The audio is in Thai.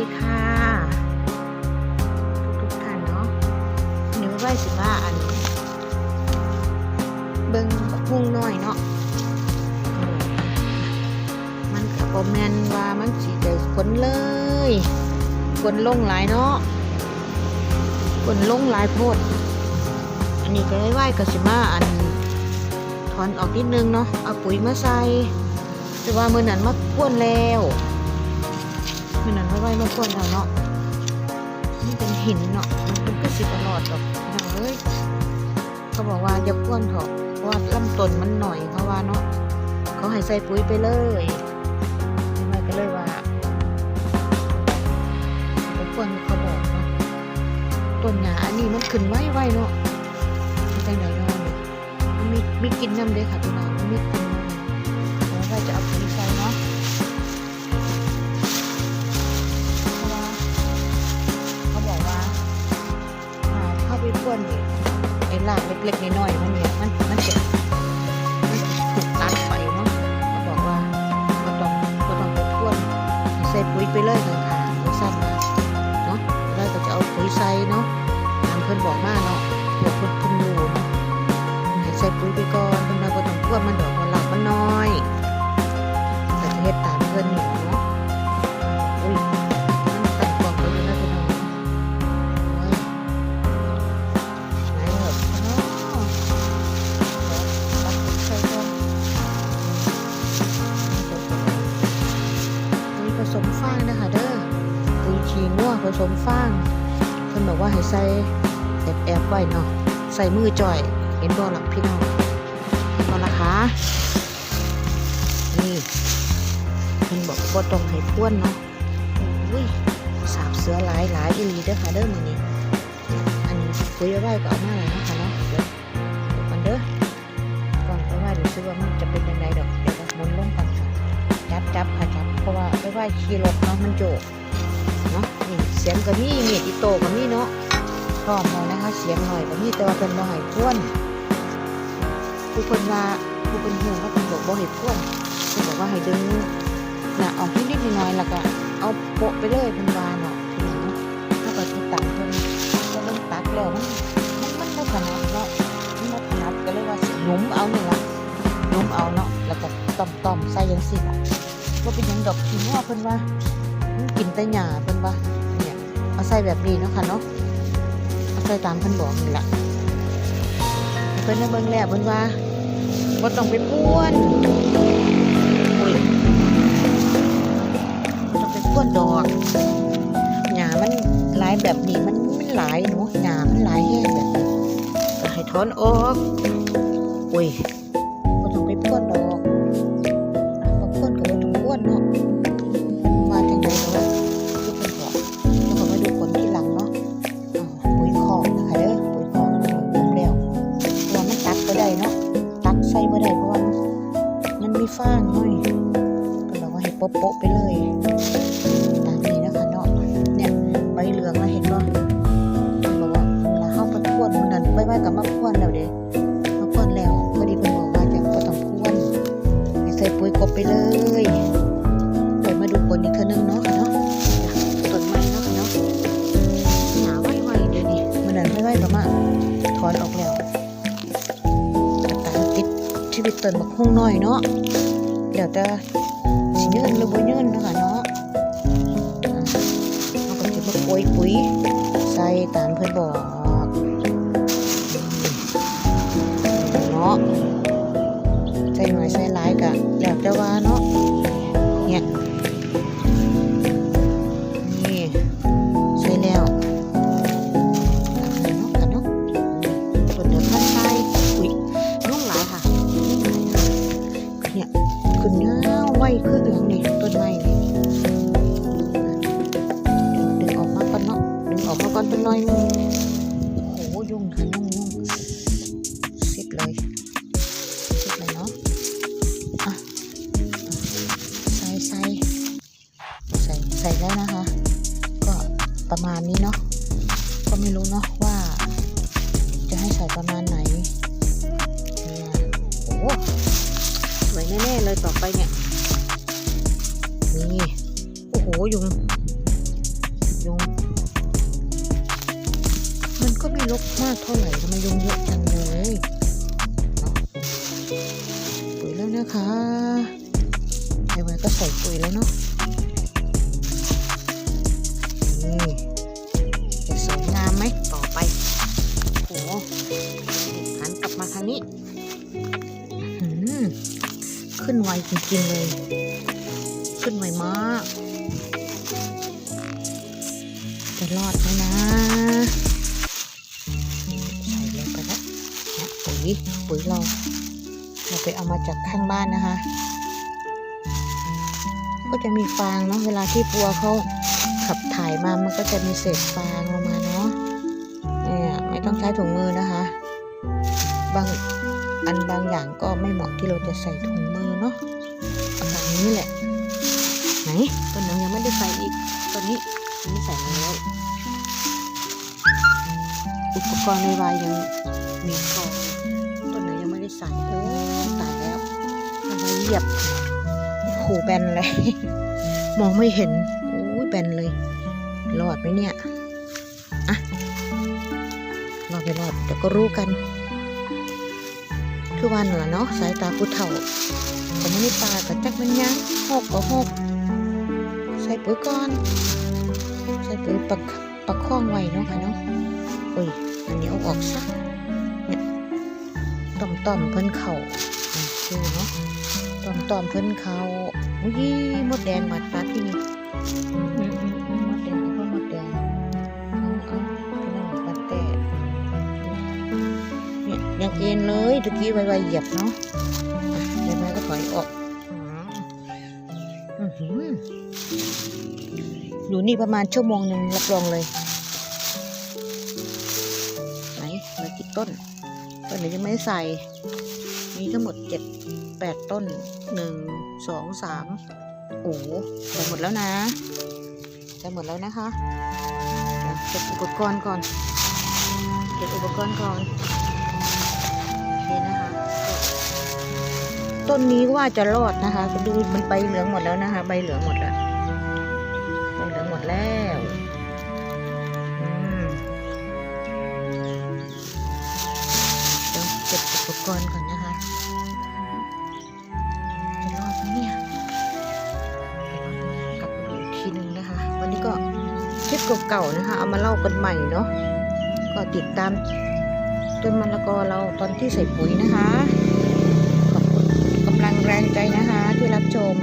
ดีค่ะ ทุกๆท่านเนาะหนูไว้สิว่าอัน เบิ่งบักหุ่งน้อยเนาะมันก็บ่แมนว่ามันสิได้ผลเลยผลลงหลายเนาะผลลงหลายโพด อันนี้ก็ไว้ๆก็สิมาอันถอนออกนิดนึงเนาะเอาปุ๋ยมาใส่แต่ว่ามื้อนั้นมาพ่วนแล้ว มื้อนั้นไว้ๆมาพ่วนแล้วเนาะนี่เป็นหินเนาะมันก็สิตลอดดอกพี่น้องเอ้ยเขาบอกว่าอย่าพ่วนเถอะเพราะว่าลำต้นมันหน่อยเขาว่าเนาะเขาให้ใส่ปุ๋ยไปเลยไม่ก็เลยว่าไปพ่วนเขาบอกเนาะต้นหญ้าอันนี้มันขึ้นไว้ไว้เนาะมันจังไหนเนาะเนี่ยมันมีมีกินน้ำเด้อค่ะพี่น้องมันมีกิน ส่วนไอ้รากเล็กๆน้อยๆมันเนี่ยมันมันจะมันถูกตัดไปเนาะเขาบอกว่าก็ต้องก็ต้องไปพ่วนใส่ปุ๋ยไปเลยข้างๆไม่สั้นนะเนาะแล้วก็จะเอาปุ๋ยใส่เนาะตามเพิ่อนบอกมาเนาะเดี๋ยวเพิ่นเพิ่นอยู่เนาะใส่ปุ๋ยไปก่อนเพิ่นมาก็ต้องพ่วนมันดอกมันหลักมันน้อยก็จะเฮ็ดตามเพิ่อนนี่เนาะ นัวผสมฟางเพิ่นบอกว่าให้ใส่แอบแอบไว้เนาะใส่มือจ่อย เห็นบ่ล่ะพี่น้องเห็นบ่ล่ะคะนี่เพิ่นบอกว่าต้องให้พ้วนเนาะอุ้ยสาบเสือหลายหลายอีหลีเด้อค่ะเด้อมื้อนี้อันนี้คุยไว้ก็เอามาแล้วนะคะเนาะเดี๋ยวเดี๋ยวกันเด้อก่อนไปไหว้ดูซิว่ามันจะเป็นยังไงดอกเดี๋ยวมุนลงกันค่ะจับจับค่ะจับเพราะว่าไปไหว้ขี่รถเนาะมันโจก เนาะนี่เสียงก็มีเมีอีโตก็มีเนาะพร้อมแล้วนะคะ เสียงหน่อยก็มีแต่ว่าเป็นบ่ให้พ่วนผู้คนว่าผู้เป็นห่วก็เป็นบอกบ่ให้พ่วนเพิ่นบอกว่าให้ดึงน่ะออกนิดๆหน่อยๆแล้วก็เอาโปะไปเลยเพิ่นว่าเนาะพี่น้เนาะถ้าก็ติดตามเพิ่นแล้วมันตัดแล้วมันมันมันบ่ถนัดเนาะมันบ่ถนัดก็เลยว่าสิหยุมเอานี่ล่ะหยุมเอาเนาะแล้วก็ต้อมๆใส่จังซี่ล่ะบ่เป็นหยังดอกขี้งัวเพิ่นว่า กินแต่หญ้าเพิ่นว่าเนี่ยเอาใส่แบบนี้เนาะค่ะเนาะเอาใส่ตามเพิ่นบอกนี่แหละเพิ่นเบิ่งแล้วเพิ่นว่าบ่ต้องไปป้วนอุ้ยบ่ต้องไปป้วนดอกหญ้ามันหลายแบบนี้มันมันหลายเนาะหญ้ามันหลายแห้งแบบนี้ก็ให้ถอนออกอุ้ย โปะไปเลยตามนี้นะคะเนาะเนี่ยใบเหลืองนะเห็นป่ะบอกว่าเราเข้าไปพวนมันนั้นไปไว้กับมาพวนแล้วเด้มาพวนแล้วพอดีเพิ่นบอกว่าจะก็ต้องพวนให้ใส่ปุ๋ยกบไปเลยเดี๋ยวมาดูผลอีกเทื่อนึงเนาะค่ะเนาะต้นไม้เนาะค่ะเนาะหนาไวๆเดี๋ยวนี้มันนั้นไวๆกับมาถอนออกแล้วตาติดชีวิตต้นบักฮุ่งน้อยเนาะเดี๋ยวจะ ยื่นหรือบ่ยื่นนะคะเนาะเราก็จะมาปุ๋ยปุ๋ยใส่ตามเพื่อนบอกเนาะใส่หน่อยใส่หลายกะอยากจะว่าเนาะ ออกมาก่อนเป็นน้อยนึงโอ้โหยุ่งค่ะยุ่งยุ่งซิดเลยซิดเลยเนาะอะใส่ใส่ใส่ใส่แล้วนะคะ ก็ประมาณนี้เนาะก็ไม่รู้เนาะว่า จะให้ใส่ประมาณไหนเนี่ยโอ้โหสวยแน่ๆเลยต่อไปเนี่ยนี่โอ้โหยุงยุงมัน ก็ไม่รกมากเท่าไหร่ทำไมยุงเยอะจังเลยปุ๋ยแล้วนะคะไอ้ไว้ก็ใส่ปุ๋ยแล้วเนาะนี่จะสวยงามไหมต่อไปโอ้โหหันกลับมาทางนี้ขึ้นไวจริงๆเลย ขึ้นไวมาก จะรอดไหมนะ ปุ๋ยปุ๋ยเราเราไปเอามาจากข้างบ้านนะคะ ก็จะมีฟางเนาะเวลาที่ปัวเขาขับถ่ายมามันก็จะมีเศษฟางลงมาเนาะเนี่ยไม่ต้องใช้ถุงมือนะคะ บางอันบางอย่างก็ไม่เหมาะที่เราจะใส่ถุงมือเนาะประมาณนี้แหละ ไหนต้นนึงยังไม่ได้ใส่อีกต้นนี้อันนี้ใส่แล้วอุปกรณ์ในวายยังมีกอง ใส่เออตายแล้วเอาไว้เหยียบโอ้โหแบนเลย มองไม่เห็นโอ้ยแบนเลย รอดไหมเนี่ยอะรอดไปรอดเดี๋ยวก็รู้กัน คือวันเหรอเนาะสายตาผู้เฒ่าแต่ไม่ได้ปลากับจักมันยังหกก็หกใส่ปุ๋ยก่อน ใส่ปุ๋ยปักปักข้องไว้เนาะค่ะเนาะโอ้ยอันนี้เอาออกซะ ต่อมต่อมๆเพิ่นเข่าอะดูเนาะต่อมต่อมๆเพิ่นเขาอุ้ยมดแดงมาตัดที่นี่มดแดงก็มดแดงเอาเอาพี่น้องปัดแต่เนี่ยยังเอ็นเลยตะกี้ไวๆเหยียบเนาะอะเดี๋ยวแม่ก็ถอยออกอือหืออยู่นี่ประมาณชั่วโมงหนึ่งรับรองเลย ไหนเหลือกี่ต้น ต้นไหนยังไม่ได้ใส่ มีทั้งหมดเจ็ดแปดต้นหนึ่งสองสามโอ้ใส่หมดแล้วนะใส่หมดแล้วนะคะเดี๋ยวเก็บอุปกรณ์ก่อน เก็บอุปกรณ์ก่อนโอเคนะคะต้นนี้ว่าจะรอดนะคะดูมันใบเหลืองหมดแล้วนะคะ ใบเหลืองหมดแล้วใบเหลืองหมดแล้ว กรณ์ก่อนนะคะจะรอดไหมเนี่ยกลับมาดูอีกทีหนึ่งนะคะ วันนี้ก็คลิปเก่าๆนะคะ เอามาเล่ากันใหม่เนาะก็ติดตามต้นมะละกอเราตอนที่ใส่ปุ๋ยนะคะ ขอบคุณกำลังแรงใจนะคะที่รับชม